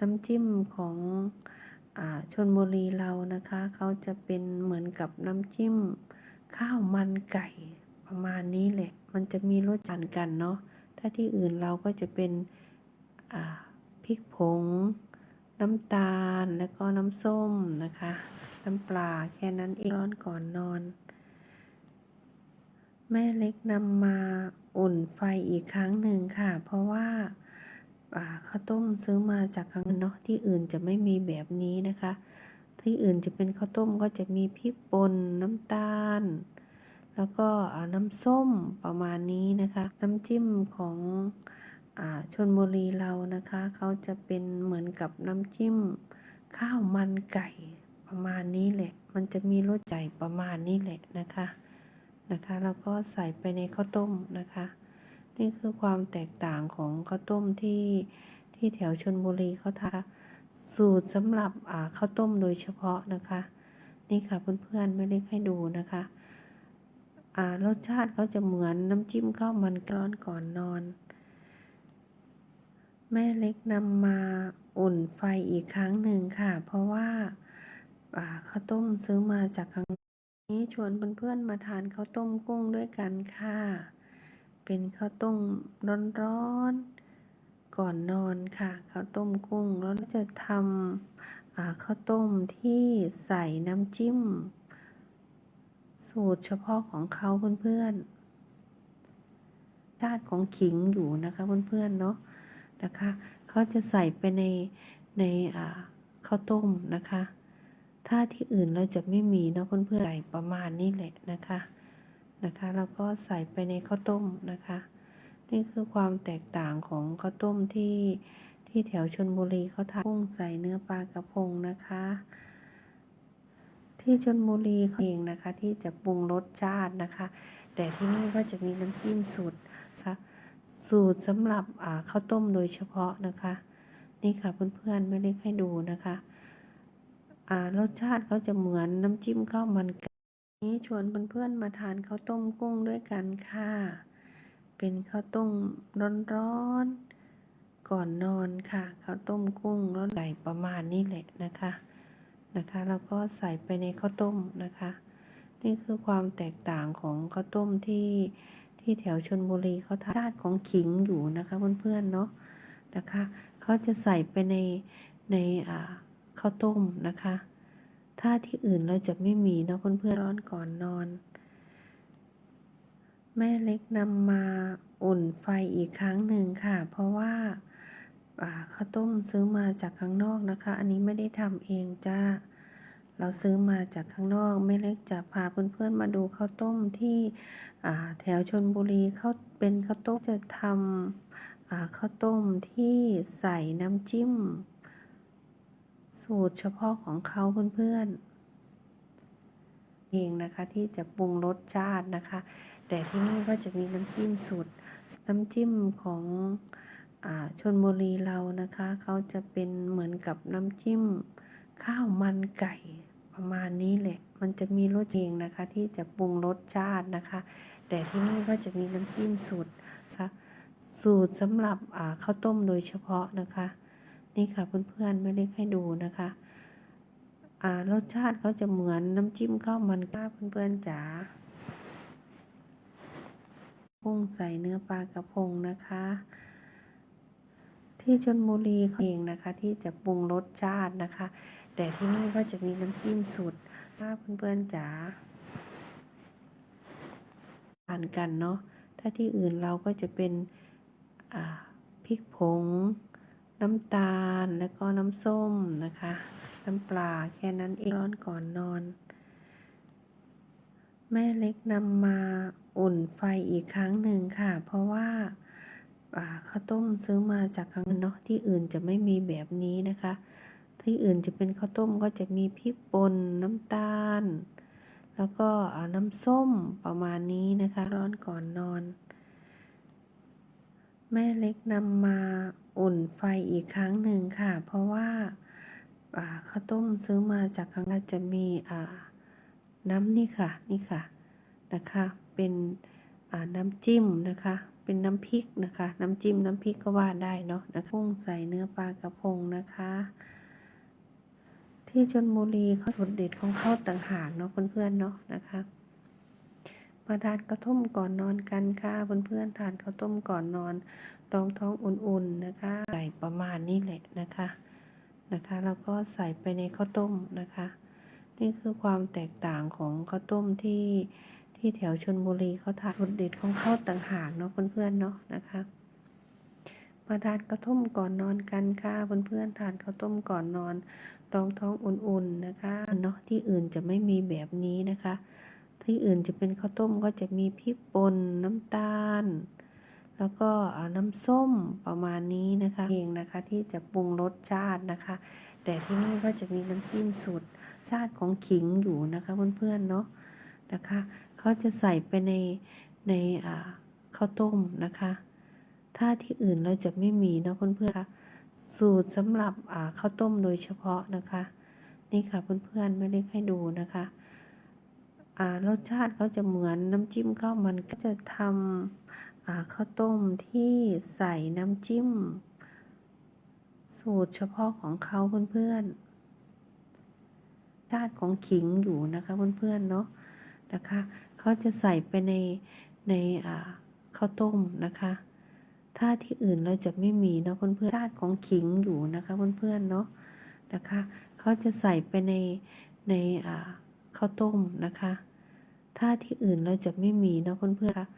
น้ำจิ้มของอชนบุรีเรานะคะเขาจะเป็นเหมือนกับน้ำจิ้มข้าวมันไก่ประมาณนี้แหละ มันจะมีรสจัดกันเนาะถ้าที่อื่นเราก็จะเป็นพริกผง น้ำตาลแล้วก็น้ำส้มนะคะ น้ำปลาแค่นั้นเองร้อนก่อนนอน แม่เล็กนำมาอุ่นไฟอีกครั้งหนึ่งค่ะ เพราะว่า ข้าวต้มซื้อมาจากข้างนอกที่อื่นจะไม่มีแบบนี้นะคะ ที่อื่นจะเป็นข้าวต้มก็จะมีพริกป่นน้ำตาล แล้วก็น้ำส้มประมาณนี้นะคะ น้ำจิ้มของอ่าชนบุรีเรานะคะเขาจะเป็นเหมือนกับน้ำจิ้มข้าวมันไก่ประมาณนี้แหละ มันจะมีรสใจประมาณนี้แหละนะคะนะคะ แล้วก็ใส่ไปในข้าวต้มนะคะ นี่คือความแตกต่างของข้าวต้มที่ที่แถวชนบุรีเขาทำสูตรสำหรับข้าวต้มโดยเฉพาะนะคะ นี่ค่ะเพื่อนๆไม่ได้ให้ดูนะคะรสชาติเขาจะเหมือนน้ำจิ้มข้าวมันกร้อนก่อนนอน แม่เล็กนำมาอุ่นไฟอีกครั้งหนึ่งค่ะ เพราะว่าข้าวต้มซื้อมาจากข้างนี้ชวนเพื่อนๆมาทานข้าวต้มกุ้งด้วยกันค่ะ เป็นข้าวต้มร้อนๆก่อนนอนค่ะข้าวต้มกุ้งแล้วจะทำข้าวต้มที่ใส่น้ำจิ้ม สูตรเฉพาะของเขาเพื่อนๆชาติของขิงอยู่นะคะเพื่อนๆเนาะนะคะเขาจะใส่ไปในในข้าวต้มนะคะ ถ้าที่อื่นเราจะไม่มีเนาะเพื่อนๆใส่ประมาณนี้แหละนะคะ นะคะ แล้วก็ใส่ไปในข้าวต้มนะคะ นี่คือความแตกต่างของข้าวต้มที่ที่แถวชนบุรีเขาทำกุ้งใส่เนื้อปลากระพงนะคะ ที่ชนบุรีเองนะคะที่จะปรุงรสชาตินะคะ แต่ที่นี่ก็จะมีน้ำจิ้มสูตรนะคะสูตรสำหรับข้าวต้มโดยเฉพาะนะคะ นี่ค่ะเพื่อนๆไม่ได้ให้ดูนะคะรสชาติเขาจะเหมือนน้ำจิ้มข้าวมันไก่ นี้ชวนเพื่อนๆมาทานข้าวต้มกุ้งด้วยกันค่ะ เป็นข้าวต้มร้อนๆ ก่อนนอนค่ะ ข้าวต้มกุ้งร้อนไก่ประมาณนี้แหละนะคะ นะคะ แล้วก็ใส่ไปในข้าวต้มนะคะ นี่คือความแตกต่างของข้าวต้มที่ที่แถวชนบุรีเขาทำชาติของขิงอยู่นะคะเพื่อนๆเนาะ นะคะ เขาจะใส่ไปในในข้าวต้มนะคะ ถ้าที่อื่นเราจะไม่มีเนาะเพื่อนๆร้อนก่อนนอน แม่เล็กนำมาอุ่นไฟอีกครั้งหนึ่งค่ะ เพราะว่าข้าวต้มซื้อมาจากข้างนอกนะคะ อันนี้ไม่ได้ทำเองจ้าเราซื้อมาจากข้างนอกแม่เล็กจะพาเพื่อนๆมาดูข้าวต้มที่แถวชนบุรีเขาเป็นข้าวต้มจะทำข้าวต้มที่ใส่น้ำจิ้ม สูตรเฉพาะของเขาเพื่อนๆเองนะคะที่จะปรุงรสชาตินะคะ แต่ที่นี่ก็จะมีน้ำจิ้มสูตรน้ำจิ้มของอชนบุรีเรานะคะเขาจะเป็นเหมือนกับน้ำจิ้มข้าวมันไก่ประมาณนี้แหละ มันจะมีรสเองนะคะที่จะปรุงรสชาตินะคะ แต่ที่นี่ก็จะมีน้ำจิ้มสูตรสูตรสำหรับข้าวต้มโดยเฉพาะนะคะ นี่ค่ะเพื่อนๆไม่ได้ให้ดูนะคะอ่ารสชาติเขาจะเหมือนน้ำจิ้มข้าวมันก้าเพื่อนๆจ๋ากุ้งใส่เนื้อปลากระพงนะคะ ที่ชนบุรีเองนะคะที่จะปรุงรสชาตินะคะ แต่ที่นี่ก็จะมีน้ำจิ้มสูตรถ้าเพื่อนๆจ๋าทานกันเนาะถ้าที่อื่นเราก็จะเป็นอ่าพริกผง น้ำตาลแล้วก็น้ำส้มนะคะ น้ำปลาแค่นั้นเองร้อนก่อนนอน แม่เล็กนำมาอุ่นไฟอีกครั้งหนึ่งค่ะ เพราะว่าข้าวต้มซื้อมาจากข้างนอกเนาะที่อื่นจะไม่มีแบบนี้นะคะ ที่อื่นจะเป็นข้าวต้มก็จะมีพริกป่นน้ำตาล แล้วก็น้ำส้มประมาณนี้นะคะ ร้อนก่อนนอน แม่เล็กนำมาอุ่นไฟอีกครั้งหนึ่งค่ะ เพราะว่าข้าวต้มซื้อมาจากข้งนอกจะมีน้ำนี่ค่ะนี่ค่ะนะคะเป็นน้ำจิ้มนะคะ เป็นน้ำพริกนะคะ น้ำจิ้มน้ำพริกก็ว่าได้เนาะนะคะกุ้งใส่เนื้อปลากระพงนะคะ ที่ชนบุรีเขาสุดเด็ดของเขาต่างหากเนาะเพื่อนๆเนาะนะคะ มาทานข้าวต้มก่อนนอนกันค่ะเพื่อนๆทานข้าวต้มก่อนนอนรองท้องอุ่นๆนะคะใส่ประมาณนี้แหละนะคะนะคะแล้วก็ใส่ไปในข้าวต้มนะคะ นี่คือความแตกต่างของข้าวต้มที่ที่แถวชนบุรีเขาทานสุดเด็ดของเขาต่างหากเนาะเพื่อนๆเนาะนะคะมาทานข้าวต้มก่อนนอนกันค่ะเพื่อนๆทานข้าวต้มก่อนนอนรองท้องอุ่นๆนะคะเนาะที่อื่นจะไม่มีแบบนี้นะคะ ที่อื่นจะเป็นข้าวต้มก็จะมีพริกป่นน้ำตาล แล้วก็น้ำส้มประมาณนี้นะคะเองนะคะที่จะปรุงรสชาตินะคะ แต่ที่นี่ก็จะมีน้ำจิ้มสูตรชาติของขิงอยู่นะคะเพื่อนๆเนาะนะคะเขาจะใส่ไปในในข้าวต้มนะคะ ถ้าที่อื่นเราจะไม่มีเนาะเพื่อนๆคะสูตรสำหรับข้าวต้มโดยเฉพาะนะคะ นี่ค่ะเพื่อนๆไม่ได้ให้ดูนะคะ รสชาติเขาจะเหมือนน้ำจิ้มข้าวมันก็จะทำข้าวต้มที่ใส่น้ำจิ้ม สูตรเฉพาะของเขาเพื่อนๆชาติของขิงอยู่นะคะเพื่อนๆเนาะนะคะเขาจะใส่ไปในในข้าวต้มนะคะถ้าที่อื่นเราจะไม่มีเนาะเพื่อนๆชาติของขิงอยู่นะคะเพื่อนๆเนาะนะคะเขาจะใส่ไปในในข้าวต้มนะคะ ถ้าที่อื่นเราจะไม่มีเนะเพื่อนๆค่ะ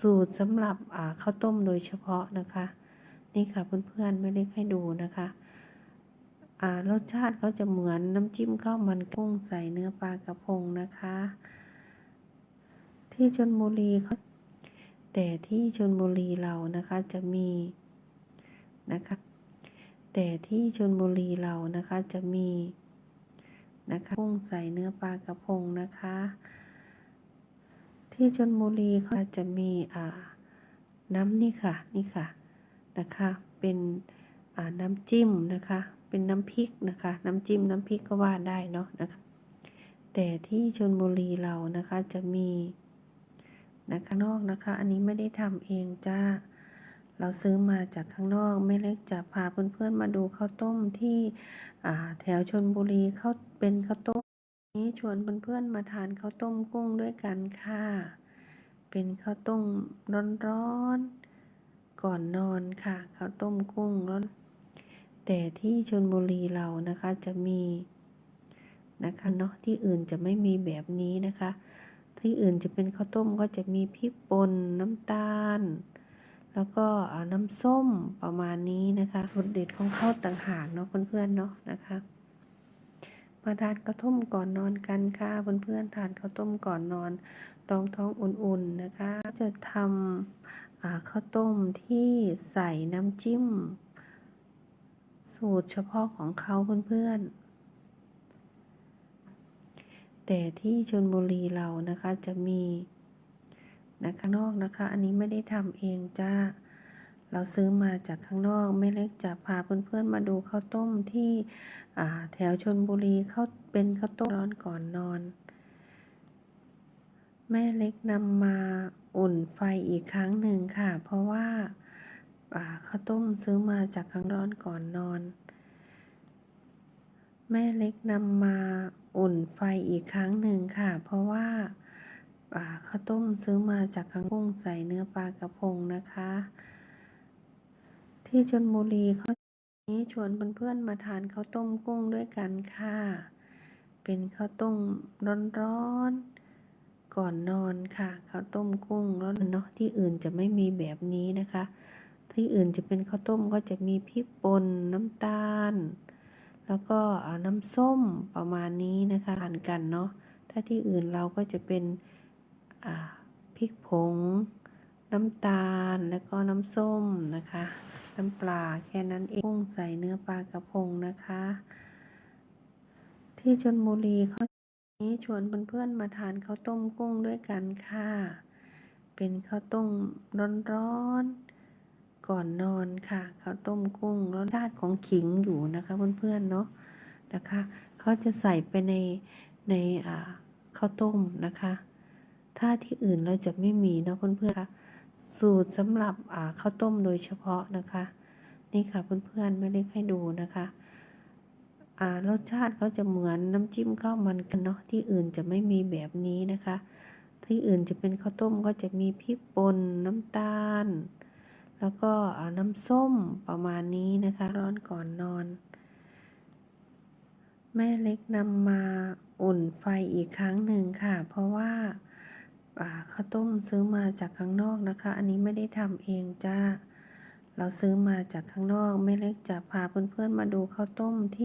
สูตรสำหรับอ่าข้าวต้มโดยเฉพาะนะคะ นี่ค่ะเพื่อนๆไม่ได้ให้ดูนะคะอ่ารสชาติเขาจะเหมือนน้ำจิ้มข้าวมันกุ้งใส่เนื้อปลากระพงนะคะ ที่ชนบุรีเขาแต่ที่ชนบุรีเรานะคะจะมีนะคะ แต่ที่ชนบุรีเรานะคะจะมีนะคะกุ้งใส่เนื้อปลากระพงนะคะ ที่ชนบุรีเขาจะมีน้ำนี่ค่ะนี่ค่ะนะคะเป็นน้ำจิ้มนะคะเป็นน้ำพริกนะคะน้ำจิ้มน้ำพริกก็ว่าได้เนาะนะคะแต่ที่ชนบุรีเรานะคะจะมีนะคะนอกนะคะ อันนี้ไม่ได้ทำเองจ้าเราซื้อมาจากข้างนอกแม่เล็กจะพาเพื่อนๆมาดูข้าวต้มที่แถวชนบุรีเขาเป็นข้าวต้ม นี้ชวนเพื่อนๆมาทานข้าวต้มกุ้งด้วยกันค่ะ เป็นข้าวต้มร้อนๆ ก่อนนอนค่ะ ข้าวต้มกุ้งร้อน แต่ที่ชนบุรีเรานะคะจะมีนะคะเนาะที่อื่นจะไม่มีแบบนี้นะคะ ที่อื่นจะเป็นข้าวต้มก็จะมีพริกป่นน้ำตาล แล้วก็น้ำส้มประมาณนี้นะคะสูตรเด็ดของเขาวต่างหากเนาะเพื่อนๆเนาะนะคะ มาทานข้าวต้มก่อนนอนกันค่ะเพื่อนๆทานข้าวต้มก่อนนอนรองท้องอุ่นๆนะคะ จะทำข้าวต้มที่ใส่น้ำจิ้ม สูตรเฉพาะของเขาเพื่อนๆ แต่ที่ชนบุรีเรานะคะจะมีนะคะนอกนะคะ อันนี้ไม่ได้ทำเองจ้า เราซื้อมาจากข้างนอกแม่เล็กจะพาเพื่อนๆมาดูข้าวต้มที่แถวชนบุรีเขาเป็นข้าวต้มร้อนก่อนนอน แม่เล็กนำมาอุ่นไฟอีกครั้งหนึ่งค่ะ เพราะว่าข้าวต้มซื้อมาจากข้างร้อนก่อนนอน แม่เล็กนำมาอุ่นไฟอีกครั้งหนึ่งค่ะ เพราะว่าอ่าข้าวต้มซื้อมาจากข้างกุ้งใส่เนื้อปลากระพงนะคะ ที่ชนบุรีเขานี้ชวนเพื่อนๆมาทานข้าวต้มกุ้งด้วยกันค่ะ เป็นข้าวต้มร้อนๆก่อนนอนค่ะข้าวต้มกุ้งร้อนเนาะที่อื่นจะไม่มีแบบนี้นะคะ ที่อื่นจะเป็นข้าวต้มก็จะมีพริกป่นน้ำตาล แล้วก็น้ำส้มประมาณนี้นะคะทานกันเนาะถ้าที่อื่นเราก็จะเป็นพริกผง น้ำตาลแล้วก็น้ำส้มนะคะ น้ำปลาแค่นั้นเองกุ้งใส่เนื้อปลากระพงนะคะ ที่ชนบุรีเขานี้ชวนเพื่อนๆมาทานข้าวต้มกุ้งด้วยกันค่ะ เป็นข้าวต้มร้อนๆก่อนนอนค่ะข้าวต้มกุ้งรสชาติของขิงอยู่นะคะเพื่อนๆเนาะนะคะเขาจะใส่ไปในในข้าวต้มนะคะ ถ้าที่อื่นเราจะไม่มีเนาะเพื่อนๆค่ะ สูตรสำหรับข้าวต้มโดยเฉพาะนะคะ นี่ค่ะเพื่อนๆไม่ได้ให้ดูนะคะรสชาติเขาจะเหมือนน้ำจิ้มข้าวมันกันเนาะที่อื่นจะไม่มีแบบนี้นะคะ ที่อื่นจะเป็นข้าวต้มก็จะมีพริกป่นน้ำตาล แล้วก็น้ำส้มประมาณนี้นะคะ ร้อนก่อนนอน แม่เล็กนำมาอุ่นไฟอีกครั้งหนึ่งค่ะ เพราะว่า ข้าวต้มซื้อมาจากข้างนอกนะคะ อันนี้ไม่ได้ทำเองจ้า เราซื้อมาจากข้างนอกแม่เล็กจะพาเพื่อนๆมาดูข้าวต้มที่